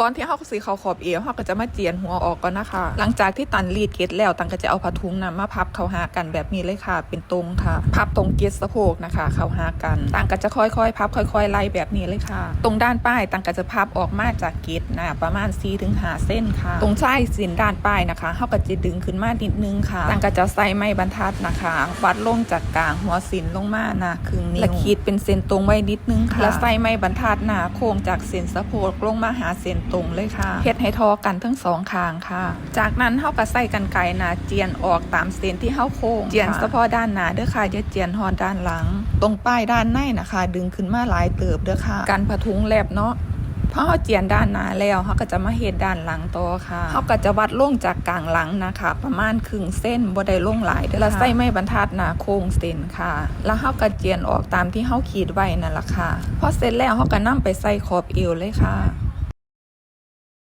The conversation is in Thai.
ก่อนที่เฮาสิเข้าขอบเอวเฮาก็จะมาเจียนหัวออกก่อนนะคะ หลังจากที่ตันรีดเกตแล้วตันก็จะเอาผ้าถุงนะมาพับเข้าหากันแบบนี้เลยค่ะ เป็นตรงค่ะ พับตรงเกตสะโพกนะคะ เข้าหากัน ตันก็จะค่อยๆ พับค่อย ๆ ไล่แบบนี้เลยค่ะ ตรงด้านป้ายตันก็จะพับออกมาจากเกตนะประมาณ4ถึง5เส้นค่ะ ตรงใต้สินด้านป้ายนะคะเฮาก็จะดึงขึ้นมานิดนึงค่ะตันก็จะใส่ไม้บรรทัดนะคะ วัดลงจากกลางหัวสินลงมาหนาครึ่งนิ้วและขีดเป็นเส้นตรงไว้นิดนึงค่ะและใส่ไม้บรรทัดหนาโค้งจากเส้นสะโพกลงมาหาเส้นตรงเลยค่ะเฮ็ดให้ทอกันทั้งสองข้างค่ะ จากนั้นเฮาก็ใส่กันไกรหนาเจียนออกตามเส้นที่เฮาโค้งเจียนเฉพาะด้านหน้าเด้อค่ะอย่าเจียนหอนด้านหลัง ตรงป้ายด้านในนะคะ ดึงขึ้นมาหลายเติบเด้อค่ะกันผทุงแลบเนาะพอเขาเจียนด้านหน้าแล้วเขาก็จะมาเฮ็ดด้านหลังต่อค่ะเขาก็จะวัดลงจากกลางหลังนะคะ ประมาณครึ่งเส้นบ่ได้ลงหลายเด้อแล้วใส่ไม้บรรทัดหน้าโค้งเส้นค่ะ แล้วเขาก็เจียนออกตามที่เขาขีดไว้นั่นล่ะค่ะพอเสร็จแล้วเขาก็นํไปใส่ขอบเอวเลยค่ะ